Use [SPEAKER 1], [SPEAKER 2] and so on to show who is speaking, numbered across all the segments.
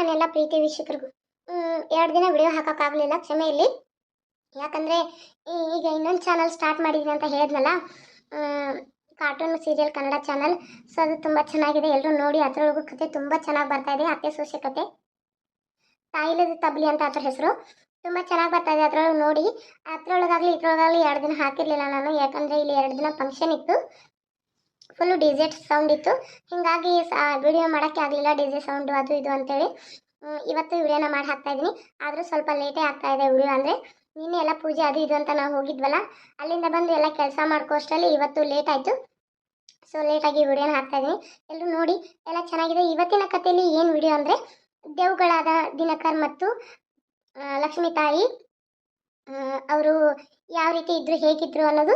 [SPEAKER 1] ನನ್ನೆಲ್ಲ ಪ್ರೀತಿ ವೀಕ್ಷಕರಿಗೂ ಎರಡು ದಿನ ವಿಡಿಯೋ ಹಾಕೋಕ್ಕಾಗಲಿಲ್ಲ ಕ್ಷಮೆ ಇಲ್ಲಿ ಯಾಕಂದರೆ ಈಗ ಇನ್ನೊಂದು ಚಾನಲ್ ಸ್ಟಾರ್ಟ್ ಮಾಡಿದ್ದೀನಿ ಅಂತ ಹೇಳಿದ್ನಲ್ಲ cartoon serial Kannada channel so ಅದು ತುಂಬ ಚೆನ್ನಾಗಿದೆ. ಎಲ್ಲರೂ ನೋಡಿ, ಅದರೊಳಗೂ ಕತೆ ತುಂಬ ಚೆನ್ನಾಗಿ ಬರ್ತಾ ಇದೆ, ಅತ್ತೆ ಸೋಸೆ ಕತೆ. ತಾಯಿಲದ ತಬ್ಲಿ ಅಂತ ಅದ್ರ ಹೆಸರು. ತುಂಬ ಚೆನ್ನಾಗಿ ಬರ್ತಾ ಇದೆ ಅದರೊಳಗೆ ನೋಡಿ. ಅದರೊಳಗಾಗಲಿ, ಇದ್ರೊಳಗಾಗಲಿ ಎರಡು ದಿನ ಹಾಕಿರಲಿಲ್ಲ ನಾನು. ಯಾಕಂದರೆ, ಇಲ್ಲಿ ಎರಡು ದಿನ ಫಂಕ್ಷನ್ ಇತ್ತು. ಫುಲ್ಲು ಡಿ ಜೆ ಸೌಂಡ್ ಇತ್ತು. ಹಿಂಗಾಗಿ ವಿಡಿಯೋ ಮಾಡೋಕ್ಕೆ ಆಗಲಿಲ್ಲ ಡಿ ಜೆ ಸೌಂಡು ಅದು ಇದು ಅಂತೇಳಿ. ಇವತ್ತು ವಿಡಿಯೋನ ಮಾಡಿ ಹಾಕ್ತಾ ಇದ್ದೀನಿ. ಆದರೂ ಸ್ವಲ್ಪ ಲೇಟೇ ಆಗ್ತಾ ಇದೆ ವಿಡಿಯೋ ಅಂದರೆ. ನಿನ್ನೆ ಎಲ್ಲ ಪೂಜೆ ಅದು ಇದು ಅಂತ ನಾವು ಹೋಗಿದ್ವಲ್ಲ, ಅಲ್ಲಿಂದ ಬಂದು ಎಲ್ಲ ಕೆಲಸ ಮಾಡ್ಕೋಷ್ಟರಲ್ಲಿ ಇವತ್ತು ಲೇಟ್ ಆಯಿತು. ಸೊ ಲೇಟಾಗಿ ವಿಡಿಯೋನ ಹಾಕ್ತಾ ಇದ್ದೀನಿ. ಎಲ್ಲರೂ ನೋಡಿ, ಎಲ್ಲ ಚೆನ್ನಾಗಿದೆ. ಇವತ್ತಿನ ಕಥೆಯಲ್ಲಿ ಏನು ವಿಡಿಯೋ ಅಂದರೆ, ದೇವುಗಳಾದ ದಿನಕರ್ ಮತ್ತು ಲಕ್ಷ್ಮೀ ತಾಯಿ ಅವರು ಯಾವ ರೀತಿ ಇದ್ರು ಹೇಗಿದ್ರು ಅನ್ನೋದು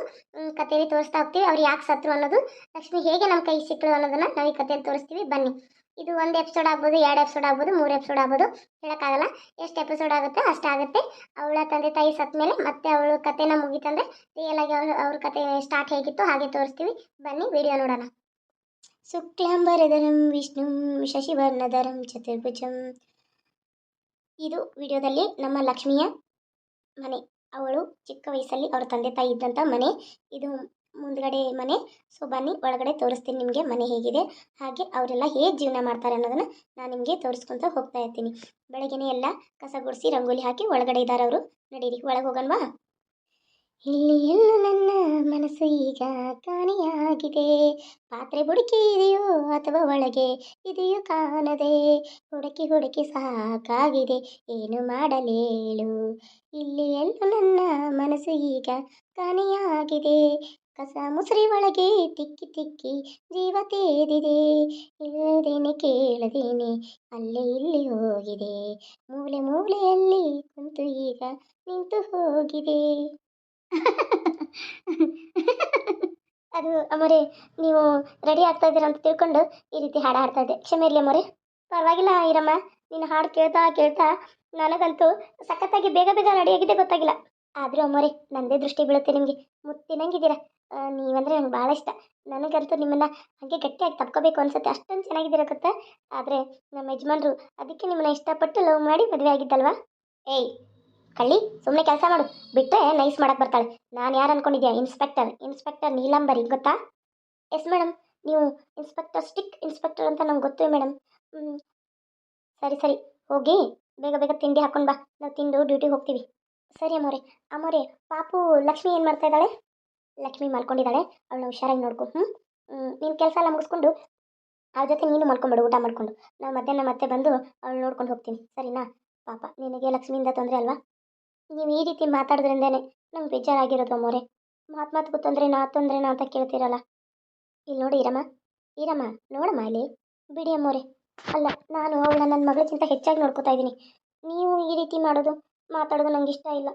[SPEAKER 1] ಕಥೆಯಲ್ಲಿ ತೋರಿಸ್ತಾ ಹೋಗ್ತೀವಿ. ಅವ್ರು ಯಾಕೆ ಸತ್ರು ಅನ್ನೋದು, ಲಕ್ಷ್ಮಿ ಹೇಗೆ ನಮ್ಮ ಕೈ ಸಿಕ್ಕಳು ಅನ್ನೋದನ್ನ ನಾವು ಈ ಕಥೆಯಲ್ಲಿ ತೋರಿಸ್ತೀವಿ. ಬನ್ನಿ. ಇದು ಒಂದು ಎಪಿಸೋಡ್ ಆಗ್ಬೋದು, ಎರಡು ಎಪಿಸೋಡ್ ಆಗ್ಬೋದು, ಮೂರು ಎಪಿಸೋಡ್ ಆಗ್ಬೋದು. ಹೇಳೋಕ್ಕಾಗಲ್ಲ. ಎಷ್ಟು ಎಪಿಸೋಡ್ ಆಗುತ್ತೆ ಅಷ್ಟಾಗುತ್ತೆ ಅವಳ ತಂದೆ ತಾಯಿ ಸತ್ತ ಮೇಲೆ ಮತ್ತೆ ಅವಳು ಕಥೆನ ಮುಗಿತಂದ್ರೆ ರಿಯಲ್ ಆಗಿ ಅವ್ರ ಅವ್ರ ಕತೆ ಸ್ಟಾರ್ಟ್ ಹೇಗಿತ್ತು ಹಾಗೆ ತೋರಿಸ್ತೀವಿ. ಬನ್ನಿ ವಿಡಿಯೋ ನೋಡೋಣ. ಸುಕ್ಲಾಂಬರಧರಂ ವಿಷ್ಣು ಶಶಿವರ್ಣಧರಂ ಚತುರ್ಭುಜಂ. ಇದು ವಿಡಿಯೋದಲ್ಲಿ ನಮ್ಮ ಲಕ್ಷ್ಮಿಯ ಮನೆ. ಅವಳು ಚಿಕ್ಕ ವಯಸ್ಸಲ್ಲಿ ಅವ್ರ ತಂದೆ ತಾಯಿ ಇದ್ದಂಥ ಮನೆ. ಇದು ಮುಂದ್ಗಡೆ ಮನೆ. ಸೊ, ಬನ್ನಿ, ಒಳಗಡೆ ತೋರಿಸ್ತೀನಿ ನಿಮಗೆ ಮನೆ ಹೇಗಿದೆ. ಹಾಗೆ ಅವರೆಲ್ಲ ಹೇಗೆ ಜೀವನ ಮಾಡ್ತಾರೆ ಅನ್ನೋದನ್ನು ನಾನು ನಿಮಗೆ ತೋರಿಸ್ಕೊತ ಹೋಗ್ತಾ ಇರ್ತೀನಿ. ಬೆಳಗ್ಗೆನೇ ಎಲ್ಲ ಕಸ ಗುಡಿಸಿ, ರಂಗೋಲಿ ಹಾಕಿ ಒಳಗಡೆ ಇದ್ದಾರೆ ಅವರು. ನಡೀರಿ, ಒಳಗೆ ಹೋಗಲ್ವಾ ಇಲ್ಲಿ ಎಲ್ಲ ನನ್ನ ಮನಸ್ಸು ಈಗ ಕಾಣೆಯಾಗಿದೆ. ಪಾತ್ರೆ ಬುಡಕಿ ಇದೆಯೋ ಅಥವಾ ಒಳಗೆ ಇದೆಯೋ ಕಾಣದೆ. ಹುಡುಕಿ ಹುಡುಕಿ ಸಾಕಾಗಿದೆ. ಏನು ಮಾಡಲೇಳು? ಇಲ್ಲಿ ಎಲ್ಲೂ ನನ್ನ ಮನಸ್ಸು ಈಗ ಕಾಣೆಯಾಗಿದೆ. ಕಸ ಮುಸುರಿ ಒಳಗೆ ತಿಕ್ಕಿ ತಿಕ್ಕಿ ಜೀವ ತೇದಿದೆ. ಇಲ್ಲದೇನೆ ಕೇಳದೇನೆ ಅಲ್ಲಿ ಇಲ್ಲಿ ಹೋಗಿದೆ. ಮೂಲೆ ಮೂಲೆಯಲ್ಲಿ ಕುಂತು ಈಗ ನಿಂತು ಹೋಗಿದೆ. ಅದು ಅಮೋರೆ, ನೀವು ರೆಡಿ ಆಗ್ತಾ ಇದ್ದೀರಾ ಅಂತ ತಿಳ್ಕೊಂಡು ಈ ರೀತಿ ಹಾಡು ಹಾಡ್ತಾ ಇದ್ದೆ. ಕ್ಷಮೆ ಇರಲಿ ಅಮೋರೆ. ಪರವಾಗಿಲ್ಲ ಇರಮ್ಮ ನೀನು ಹಾಡು ಕೇಳ್ತಾ ಕೇಳ್ತಾ ನನಗಂತೂ ಸಖತ್ತಾಗಿ ಬೇಗ ಬೇಗ ರೆಡಿಯಾಗಿದೆ ಗೊತ್ತಾಗಿಲ್ಲ. ಆದರೂ ಅಮ್ಮರಿ ನಂದೇ ದೃಷ್ಟಿ ಬೀಳುತ್ತೆ ನಿಮಗೆ. ಮುತ್ತಿನಂಗಿದ್ದೀರಾ? ನೀವಂದ್ರೆ ನಂಗೆ ಭಾಳ ಇಷ್ಟ. ನನಗಂತೂ ನಿಮ್ಮನ್ನು ಹಾಗೆ ಗಟ್ಟಿಯಾಗಿ ತಪ್ಕೋಬೇಕು ಅನ್ಸುತ್ತೆ. ಅಷ್ಟೊಂದು ಚೆನ್ನಾಗಿದ್ದೀರ ಗೊತ್ತಾ? ಆದರೆ ನಮ್ಮ ಯಜಮಾನ್ರು ಅದಕ್ಕೆ ನಿಮ್ಮನ್ನ ಇಷ್ಟಪಟ್ಟು ಲವ್ ಮಾಡಿ ಮದುವೆ ಆಗಿದ್ದಲ್ವಾ? ಏಯ್ ಕಳ್ಳಿ ಸುಮ್ಮನೆ ಕೆಲಸ ಮಾಡು. ಬಿಟ್ಟರೆ ನೈಸ್ ಮಾಡಕ್ಕೆ ಬರ್ತಾಳೆ. ನಾನು ಯಾರು ಅನ್ಕೊಂಡಿದ್ಯಾ? ಇನ್ಸ್ಪೆಕ್ಟರ್ ಇನ್ಸ್ಪೆಕ್ಟರ್ ನೀಲಾಂಬರಿ, ಗೊತ್ತಾ? ಎಸ್ ಮೇಡಮ್ ನೀವು ಇನ್ಸ್ಪೆಕ್ಟರ್ ಸ್ಟಿಕ್ ಇನ್ಸ್ಪೆಕ್ಟರ್ ಅಂತ ನಂಗೆ ಗೊತ್ತು ಮೇಡಮ್ ಸರಿ ಸರಿ. ಹೋಗಿ, ಬೇಗ ಬೇಗ ತಿಂಡಿ ಹಾಕೊಂಡು ಬಾ. ನಾವು ತಿಂದು ಡ್ಯೂಟಿಗೆ ಹೋಗ್ತೀವಿ. ಸರಿ, ಅಮ್ಮೋರೆ. ಅಮ್ಮೋರೆ, ಪಾಪು ಲಕ್ಷ್ಮಿ ಏನು ಮಾಡ್ತಾ ಇದ್ದಾಳೆ? ಲಕ್ಷ್ಮಿ ಮಲ್ಕೊಂಡಿದ್ದಾಳೆ. ಅವಳನ್ನ ಹುಷಾರಾಗಿ ನೋಡ್ಕೊ. ಹ್ಞೂ ನೀನು ಕೆಲಸ ಎಲ್ಲ ಮುಗಿಸ್ಕೊಂಡು ಅವ್ರ ಜೊತೆ ನೀನು ಮಾಡ್ಕೊಂಬಿಡು ಊಟ ಮಾಡ್ಕೊಂಡು. ನಾನು ಮಧ್ಯಾಹ್ನ ಮತ್ತೆ ಬಂದು ಅವಳು ನೋಡ್ಕೊಂಡು ಹೋಗ್ತೀನಿ. ಸರಿನಾ? ಪಾಪ, ನಿನಗೆ ಲಕ್ಷ್ಮಿಯಿಂದ ತೊಂದರೆ ಅಲ್ವಾ? ನೀವು ಈ ರೀತಿ ಮಾತಾಡೋದ್ರಿಂದನೇ ನಂಗೆ ಬೇಜಾರಾಗಿರೋದು ಅಮ್ಮೋರೆ ಮಾತು ಮಾತು ತೊಂದ್ರೆನಾ ತೊಂದ್ರೆನಾ ಅಂತ ಕೇಳ್ತೀರಲ್ಲ. ಇಲ್ಲಿ ನೋಡಿ ಇರಮ್ಮ ಇರಮ್ಮ ನೋಡಮ್ಮ ಇಲ್ಲಿ. ಬಿಡಿ ಅಮ್ಮೋರೆ ಅಲ್ಲ, ನಾನು ಅವಳನ್ನ ನನ್ನ ಮಗಳಿಗಿಂತ ಹೆಚ್ಚಾಗಿ ನೋಡ್ಕೋತಾ ಇದ್ದೀನಿ. ನೀವು ಈ ರೀತಿ ಮಾಡೋದು, ಮಾತಾಡೋದು ನಂಗೆ ಇಷ್ಟ ಇಲ್ಲ.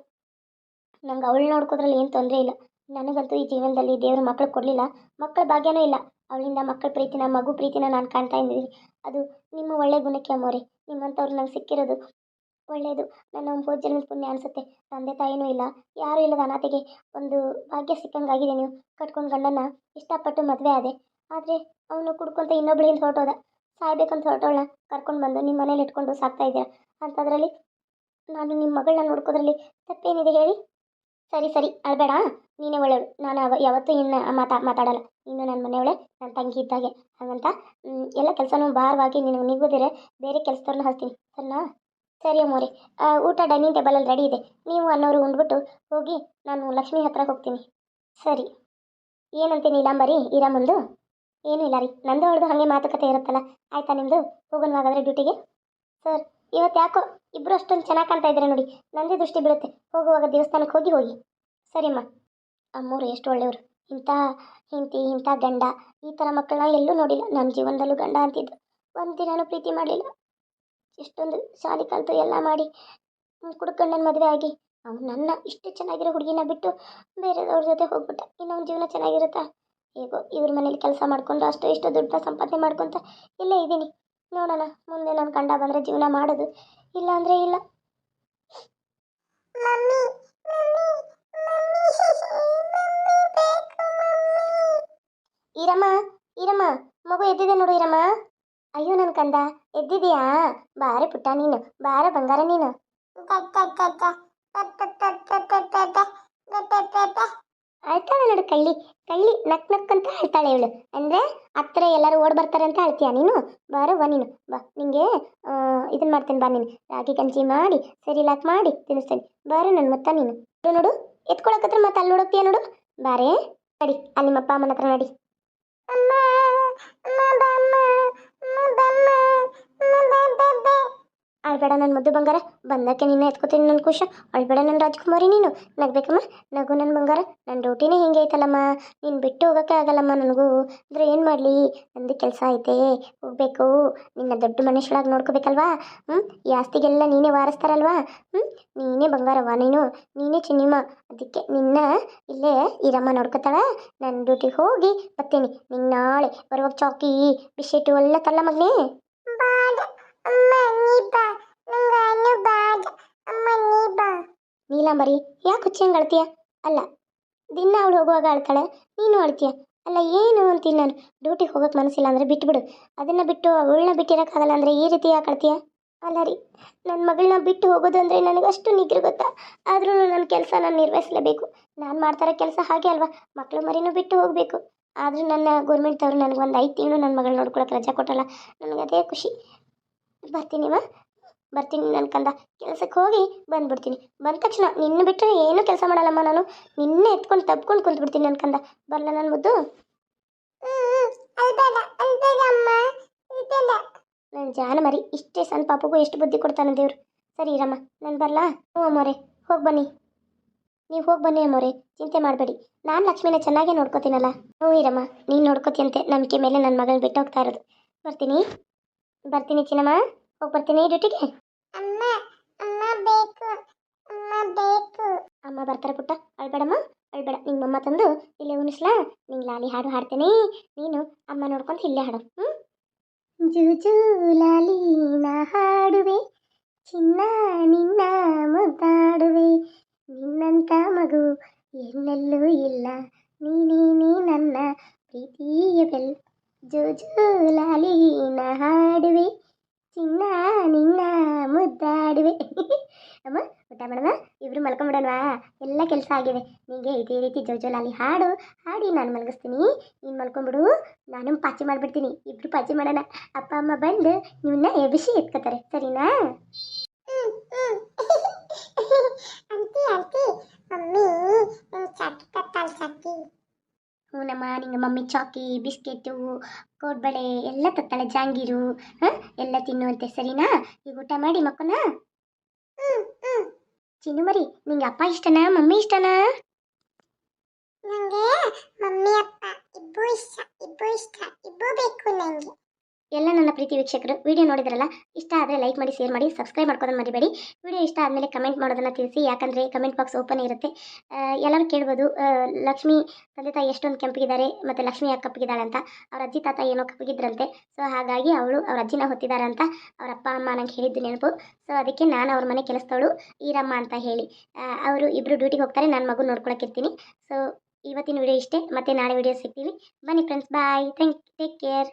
[SPEAKER 1] ನಂಗೆ ಅವಳು ನೋಡ್ಕೋದ್ರಲ್ಲಿ ಏನು ತೊಂದರೆ ಇಲ್ಲ. ನನಗಂತೂ ಈ ಜೀವನದಲ್ಲಿ ದೇವರು ಮಕ್ಕಳು ಕೊಡಲಿಲ್ಲ. ಮಕ್ಕಳ ಭಾಗ್ಯನೂ ಇಲ್ಲ. ಅವಳಿಂದ ಮಕ್ಕಳ ಪ್ರೀತಿನ, ಮಗು ಪ್ರೀತಿನ ನಾನು ಕಾಣ್ತಾ ಇದ್ದೀನಿ. ಅದು ನಿಮ್ಮ ಒಳ್ಳೆ ಗುಣಕ್ಕೆ ಅಮ್ಮೋರೆ ನಿಮ್ಮಂಥವ್ರು ನಂಗೆ ಸಿಕ್ಕಿರೋದು ಒಳ್ಳೆಯದು ನನ್ನ ಒಂಬತ್ತು ಪುಣ್ಯ ಅನಿಸುತ್ತೆ. ತಂದೆ ತಾಯಿನೂ ಇಲ್ಲ, ಯಾರೂ ಇಲ್ಲದ ಅನಾಥೆಗೆ ಒಂದು ಭಾಗ್ಯ ಸಿಕ್ಕಂಗಾಗಿದೆ ನೀವು. ಕಟ್ಕೊಂಡು ಗಂಡನ ಇಷ್ಟಪಟ್ಟು ಮದುವೆ ಆದೆ. ಆದರೆ ಅವನು ಕುಡ್ಕೊಂತ ಇನ್ನೊಬ್ಳಿಂದ ಹೊರಟೋದ. ಸಾಯ್ಬೇಕಂತ ಹೊರಟೋಳ. ಕರ್ಕೊಂಡು ಬಂದು ನಿಮ್ಮ ಮನೇಲಿ ಇಟ್ಕೊಂಡು ಸಾಕ್ತಾ ಇದ್ದೀರ? ಅಂಥದ್ರಲ್ಲಿ ನಾನು ನಿಮ್ಮ ಮಗಳನ್ನ ನೋಡ್ಕೋದ್ರಲ್ಲಿ ತಪ್ಪೇನಿದೆ ಹೇಳಿ? ಸರಿ ಸರಿ, ಅಳಬೇಡ ನೀನೇ ಒಳ್ಳೆಯವಳು. ನಾನು ಅವ, ಯಾವತ್ತೂ ಇನ್ನು ಮಾತಾ, ಮಾತಾಡಲ್ಲ. ನೀನು ನನ್ನ ಮನೆಯವಳೆ ನನ್ನ ತಂಗಿ ಇದ್ದಾಗೆ. ಹಾಗಂತ ಎಲ್ಲ ಕೆಲಸನೂ ಭಾರವಾಗಿ ನಿನಗೆ ನಿಗೋದಿರೆ ಬೇರೆ ಕೆಲಸದವ್ರನ್ನ ಹಚ್ತೀನಿ. ಸರಿನಾ? ಸರಿ ಅಮ್ಮೋರಿ ಊಟ ಡೈನಿಂಗ್ ಟೇಬಲಲ್ಲಿ ರೆಡಿ ಇದೆ. ನೀವು ಅನ್ನೋರು ಉಂಡ್ಬಿಟ್ಟು ಹೋಗಿ ನಾನು ಲಕ್ಷ್ಮಿ ಹತ್ರ ಹೋಗ್ತೀನಿ. ಸರಿ. ಏನಂತೆ ನೀಲಾಂಬರಿ ಇರಮ್ಮಂದು ಏನೂ ಇಲ್ಲ ರೀ. ನಂದು ಅವ್ರದ್ದು ಹಾಗೆ ಮಾತುಕತೆ ಇರುತ್ತಲ್ಲ. ಆಯ್ತಾ ನಿಮ್ಮದು ಹೋಗೋಣ ಹಾಗಾದ್ರೆ ಡ್ಯೂಟಿಗೆ? ಸರ್, ಇವತ್ತು ಯಾಕೋ ಇಬ್ಬರು ಅಷ್ಟೊಂದು ಚೆನ್ನಾಗಿ ಕಾಣ್ತಾ ಇದ್ದಾರೆ ನೋಡಿ. ನಂದೇ ದೃಷ್ಟಿ ಬೀಳುತ್ತೆ. ಹೋಗುವಾಗ ದೇವಸ್ಥಾನಕ್ಕೆ ಹೋಗಿ ಹೋಗಿ. ಸರಿಮ್ಮ ಅಮ್ಮೋರು ಎಷ್ಟು ಒಳ್ಳೆಯವರು. ಇಂಥ ಹಿಂತಿ ಇಂಥ ಗಂಡ. ಈ ಥರ ಮಕ್ಕಳನ್ನ ಎಲ್ಲೂ ನೋಡಿಲ್ಲ. ನನ್ನ ಜೀವನದಲ್ಲೂ ಗಂಡ ಅಂತಿದ್ದು ಒಂದು ದಿನನೂ ಪ್ರೀತಿ ಮಾಡಲಿಲ್ಲ. ಎಷ್ಟೊಂದು ಶಾಲೆ ಕಲಿತು ಎಲ್ಲ ಮಾಡಿ ಕುಡ್ಕಂಡನ ಮದುವೆ ಆಗಿ. ಅವ್ನು ನನ್ನ ಇಷ್ಟು ಚೆನ್ನಾಗಿರೋ ಹುಡುಗಿನ ಬಿಟ್ಟು ಬೇರೆಯವ್ರ ಜೊತೆ ಹೋಗ್ಬಿಟ್ಟ. ಇನ್ನೊಂದು ಜೀವನ ಚೆನ್ನಾಗಿರುತ್ತಾ? ಹೇಗೋ ಇವ್ರ ಮನೇಲಿ ಕೆಲಸ ಮಾಡ್ಕೊಂಡು ಅಷ್ಟು ಇಷ್ಟು ದುಡ್ಡನ್ನ ಸಂಪಾದನೆ ಮಾಡ್ಕೊತ ಇಲ್ಲೇ ಇದ್ದೀನಿ. ನೋಡೋಣ ಮುಂದೆ ನನ್ನ ಕಂಡ ಬಂದರೆ ಜೀವನ ಮಾಡೋದು ಇಲ್ಲ ಅಂದರೆ ಇಲ್ಲ. ಈರಮ್ಮ ಈರಮ್ಮ ಮಗು ಎದ್ದಿದೆ ನೋಡು ಈರಮ್ಮ. ಅಯ್ಯೋ ನನ್ನ ಕಂದ ಎದ್ದಿದೀಯಾ ಬಾರೆ ಪುಟ್ಟ ನೀನು, ಬಾರೆ ಬಂಗಾರ ನೀನು. ಅಳ್ತಾಳೆ ನೋಡು ಕಳ್ಳಿ ಕಳ್ಳಿ ನಕ್ ನಕ್ ಅಂತ ಅಳ್ತಾಳೆ ಇವಳು. ಅಂದ್ರೆ ಹತ್ರ ಎಲ್ಲರೂ ಓಡ್ ಬರ್ತಾರೆ ಅಂತ ಅಳ್ತೀಯ ನೀನು? ಬಾರವ್ವ ನೀನು, ಬಾ. ನಿಂಗೆ ಇದನ್ನ ಇದನ್ ಮಾಡ್ತೇನೆ, ಬಾ ನೀನು. ರಾಗಿ ಗಂಜಿ ಮಾಡಿ, ಸರಿ ಲಾಕ್ ಮಾಡಿ ತಿನ್ನಿಸ್ತೇನೆ. ಬಾರೋ ನನ್ನ ಮುತ್ತ ನೀನು. ನೋಡು ನೋಡು ಎತ್ಕೊಳಕತ್ರ ಮತ್ತೆ ಅಲ್ಲಿ ನೋಡೋಕ್ತಿಯ ನೋಡು. ಬಾರೇ, ನಡಿ, ಅಲ್ಲಿ ನಿಮ್ಮಪ್ಪ ಅಮ್ಮನ ಹತ್ರ ನಡಿ. ಅಳ್ಬೇಡ ನನ್ನ ಮುದ್ದು ಬಂಗಾರ. ಬಂದಕ್ಕೆ ನಿನ್ನ ಎತ್ಕೋತೀನಿ ನನ್ನ ಖುಷ ಅಳ್ಬೇಡ ನನ್ನ ರಾಜ್ಕುಮಾರಿ ನೀನು. ನಗ್ಬೇಕಮ್ಮ? ನಗು ನನ್ನ ಬಂಗಾರ. ನನ್ನ ಡ್ಯೂಟಿನೇ ಹಿಂಗೆ ಐತಲ್ಲಮ್ಮ. ನೀನು ಬಿಟ್ಟು ಹೋಗೋಕ್ಕೆ ಆಗಲ್ಲಮ್ಮ ನನಗೂ. ಅಂದರೆ ಏನು ಮಾಡಲಿ? ನಂದು ಕೆಲಸ ಐತೆ. ಹೋಗ್ಬೇಕು. ನಿನ್ನ ದೊಡ್ಡ ಮನುಷ್ಯಳಾಗಿ ನೋಡ್ಕೋಬೇಕಲ್ವಾ? ಹ್ಞೂ ಈ ಆಸ್ತಿಗೆಲ್ಲ ನೀನೇ ವಾರಿಸ್ತಾರಲ್ವಾ? ಹ್ಞೂ ನೀನೇ ಬಂಗಾರವ್ವ ನೀನು. ನೀನೇ ಚಿನ್ನಿಮ್ಮ ಅದಕ್ಕೆ ನಿನ್ನ ಇಲ್ಲೇ ಈರಮ್ಮ ನೋಡ್ಕೊತಾಳ. ನನ್ನ ಡ್ಯೂಟಿಗೆ ಹೋಗಿ ಬರ್ತೀನಿ ನಿಂಗೆ ನಾಳೆ ಬರುವಾಗ ಚಾಕಿ ಬಿಸ್ಕೆಟು ಎಲ್ಲ ತಲ್ಲ ಮಗನೇ. ನೀಲಾಂಬರಿ ಯಾಕೆ ಹುಚ್ಚಂಗೆ ಅಳ್ತೀಯ? ಅಲ್ಲ, ದಿನ ಅವಳು ಹೋಗುವಾಗ ಅಳ್ತಾಳೆ, ನೀನು ಅಳ್ತೀಯ? ಅಲ್ಲ, ಏನು ಅಂತೀನಿ ನಾನು? ಡ್ಯೂಟಿಗೆ ಹೋಗೋಕೆ ಮನಸ್ಸಿಲ್ಲ ಅಂದರೆ ಬಿಟ್ಬಿಡು. ಅದನ್ನು ಬಿಟ್ಟು ಅವಳನ್ನ ಬಿಟ್ಟಿರೋಕ್ಕಾಗಲ್ಲ ಅಂದರೆ ಈ ರೀತಿ ಯಾಕೆ ಅಳ್ತೀಯ? ಅಲ್ಲ ರೀ ನನ್ನ ಮಗಳನ್ನ ಬಿಟ್ಟು ಹೋಗೋದು ಅಂದರೆ ನನಗಷ್ಟು ನಿದ್ರೆ ಗೊತ್ತಾ? ಆದ್ರೂ ನನ್ನ ಕೆಲಸ ನಾನು ನಿರ್ವಹಿಸಲೇಬೇಕು. ನಾನು ಮಾಡ್ತಾರೋ ಕೆಲಸ ಹಾಗೆ ಅಲ್ವಾ? ಮಕ್ಕಳು ಮರಿನೂ ಬಿಟ್ಟು ಹೋಗಬೇಕು. ಆದರೂ ನನ್ನ ಗೌರ್ಮೆಂಟ್ ಅವರು ನನಗೆ ಒಂದು ಐದು ತಿಂಗಳು ನನ್ನ ಮಗಳು ನೋಡ್ಕೊಳಕ್ಕೆ ರಜಾ ಕೊಟ್ಟಲ್ಲ ನನಗೆ ಅದೇ ಖುಷಿ. ಬರ್ತೀನಿವ ಬರ್ತೀನಿ ನನ್ನ ಕಂದ. ಕೆಲಸಕ್ಕೆ ಹೋಗಿ ಬಂದ್ಬಿಡ್ತೀನಿ. ಬಂದ ತಕ್ಷಣ ನಿನ್ನ ಬಿಟ್ಟರೆ ಏನೂ ಕೆಲಸ ಮಾಡಲ್ಲಮ್ಮ ನಾನು. ನಿನ್ನೆ ಎತ್ಕೊಂಡು ತಬ್ಕೊಂಡು ಕುಂತ್ಬಿಡ್ತೀನಿ ನನ್ನ ಕಂದ. ಬರಲ್ಲ ನನ್ನ ಮುದ್ದು? ನನ್ನ ಜಾನ ಮರಿ, ಇಷ್ಟೇ ಸಣ್ಣ ಪಾಪಗೂ ಎಷ್ಟು ಬುದ್ಧಿ ಕೊಡ್ತಾನೆ ದೇವ್ರು. ಸರಿ ಇರಮ್ಮ ನಾನು ಬರಲಾ? ಹ್ಞೂ ಅಮ್ಮೋರೆ, ಹೋಗಿ ಬನ್ನಿ. ನೀವು ಹೋಗಿ ಬನ್ನಿ ಅಮ್ಮೋರೆ, ಚಿಂತೆ ಮಾಡಬೇಡಿ. ನಾನು ಲಕ್ಷ್ಮಿನ ಚೆನ್ನಾಗೇ ನೋಡ್ಕೋತೀನಲ್ಲ. ಹ್ಞೂ ಇರಮ್ಮ ನೀನು ನೋಡ್ಕೋತೀಯಂತೆ. ನಂಬಿಕೆ ಮೇಲೆ ನನ್ನ ಮಗನ ಬಿಟ್ಟು ಹೋಗ್ತಾ ಇರೋದು. ಬರ್ತೀನಿ. ಬರ್ತೀನಿ ಚಿನ್ನಮ್ಮ. ಹೋಗಿ ಬರ್ತೀನಿ ಡ್ಯೂಟಿಗೆ
[SPEAKER 2] ಅಮ್ಮ ಅಮ್ಮ ಬೇಕು ಅಮ್ಮ ಬೇಕು.
[SPEAKER 1] ಅಮ್ಮ ಬರ್ತಾರೆ ಪುಟ್ಟ ಅಳ್ಬೇಡಮ್ಮ ಅಳ್ಬೇಡ. ನಿಮ್ಮ ಅಮ್ಮ ತಂದು ಇಲ್ಲೇ ಉಣಿಸ್ಲಾ ನಿಂಗೆ ಲಾಲಿ ಹಾಡು ಹಾಡ್ತೇನೆ. ನೀನು ಅಮ್ಮ ನೋಡ್ಕೊಂಡು ಇಲ್ಲೇ ಹಾಡು ಹ್ಞೂ ಜುಜು ಲಾಲಿ ನಾ ಹಾಡುವೆ ಚಿನ್ನ ನಿನ್ನ ಮುದ್ದಾಡುವೆ. ನಿನ್ನಂತ ಮಗು ಎಲ್ಲೆಲ್ಲೂ ಇಲ್ಲ ನೀನೇ ನೀ ನನ್ನ ಪ್ರೀತಿಯ ಬೆಲ್. ಜೂಜು ಲಾಲಿ ನಾ ಹಾಡುವೆ ಚಿನ್ನ, ನಿನ್ನ ಮುದ್ದಾಡುವೆ ಅಮ್ಮ, ಊಟ ಮಾಡೋಣ? ಇಬ್ರು ಮಲ್ಕೊಂಬಿಡೋಣವಾ ಎಲ್ಲ ಕೆಲಸ ಆಗಿದೆ ನಿಂಗೆ ಇದೇ ರೀತಿ ಜೋಜೋಲಾಲಿ ಹಾಡು, ಹಾಡಿ ನಾನು ಮಲಗಿಸ್ತೀನಿ. ನೀನು ಮಲ್ಕೊಂಬಿಡು. ನಾನು ಪಾಚಿ ಮಾಡಿಬಿಡ್ತೀನಿ. ಇಬ್ರು ಪಾಚಿ ಮಾಡೋಣ. ಅಪ್ಪ, ಅಮ್ಮ ಬಂದು ನಿಮ್ಮನ್ನ ಎಬಿಸಿ ಎತ್ಕೋತಾರೆ. ಸರಿನಾ?
[SPEAKER 2] Aunty aunty. ಮಮ್ಮಿ ಚಾಕಿ
[SPEAKER 1] ಹ್ಞೂನಮ್ಮ ನಿಂಗೆ ಮಮ್ಮಿ ಚಾಕಿ, ಬಿಸ್ಕೆಟು, ಕೋಡ್ಬಳೆ, ಎಲ್ಲ ತತ್ತಾಳೆ ಜಾಂಗೀರು, ಹಾಂ, ಎಲ್ಲ ತಿನ್ನುವಂತೆ, ಸರಿನಾ? ಈಗ ಊಟ ಮಾಡಿ ಮಕ್ಕನ ಚಿನ್ನು ಮರಿ, ನಿಂಗೆ ಅಪ್ಪ ಇಷ್ಟನಾ, ಮಮ್ಮಿ ಇಷ್ಟನಾ?
[SPEAKER 2] ನಂಗೆ ಮಮ್ಮಿ, ಅಪ್ಪ ಇಬ್ಬರು ಇಷ್ಟ ಇಬ್ಬರು ಇಷ್ಟ, ಇಬ್ಬರು ಬೇಕು ನಂಗೆ.
[SPEAKER 1] ಎಲ್ಲ ನನ್ನ ಪ್ರೀತಿ ವೀಕ್ಷಕರು ವಿಡಿಯೋ ನೋಡಿದ್ರಲ್ಲ? ಇಷ್ಟ ಆದರೆ ಲೈಕ್ ಮಾಡಿ ಶೇರ್ ಮಾಡಿ ಸಬ್ಸ್ಕ್ರೈಬ್ ಮಾಡ್ಕೋದನ್ನ ಮರಿಬೇಡಿ. ವಿಡಿಯೋ ಇಷ್ಟ ಆದಮೇಲೆ ಕಮೆಂಟ್ ಮಾಡೋದನ್ನು ತಿಳಿಸಿ. ಯಾಕಂದರೆ ಕಮೆಂಟ್ ಬಾಕ್ಸ್ ಓಪನ್ ಇರುತ್ತೆ. ಎಲ್ಲರೂ ಕೇಳ್ಬೋದು ಲಕ್ಷ್ಮಿ ತಂದೆ ತಾಯಿ ಎಷ್ಟೊಂದು ಕೆಂಪಗಿದ್ದಾರೆ ಮತ್ತು ಲಕ್ಷ್ಮಿ ಯಾಕೆ ಕಪ್ಪಗಿದ್ದಾಳೆ ಅಂತ. ಅವ್ರ ಅಜ್ಜಿ ತಾತ ಏನೋ ಕಪ್ಪಗಿದ್ರಂತೆ. ಸೊ ಹಾಗಾಗಿ ಅವಳು ಅವ್ರ ಅಜ್ಜಿನ ಹೊತ್ತಿದ್ದಾರೆ ಅಂತ ಅವ್ರ ಅಪ್ಪ, ಅಮ್ಮ ನಂಗೆ ಹೇಳಿದ್ದು ನೆನಪು ಸೊ ಅದಕ್ಕೆ ನಾನು ಅವ್ರ ಮನೆ ಕೆಲಸದವಳು ಈರಮ್ಮ ಅಂತ ಹೇಳಿ. ಅವರು ಇಬ್ಬರು ಡ್ಯೂಟಿಗೆ ಹೋಗ್ತಾರೆ. ನಾನು ಮಗು ನೋಡ್ಕೊಳಕ್ಕಿರ್ತೀನಿ ಸೊ ಇವತ್ತಿನ ವಿಡಿಯೋ ಇಷ್ಟೇ. ಮತ್ತೆ ನಾಳೆ ವಿಡಿಯೋ ಸಿಗ್ತೀವಿ. ಬನ್ನಿ friends bye thank take care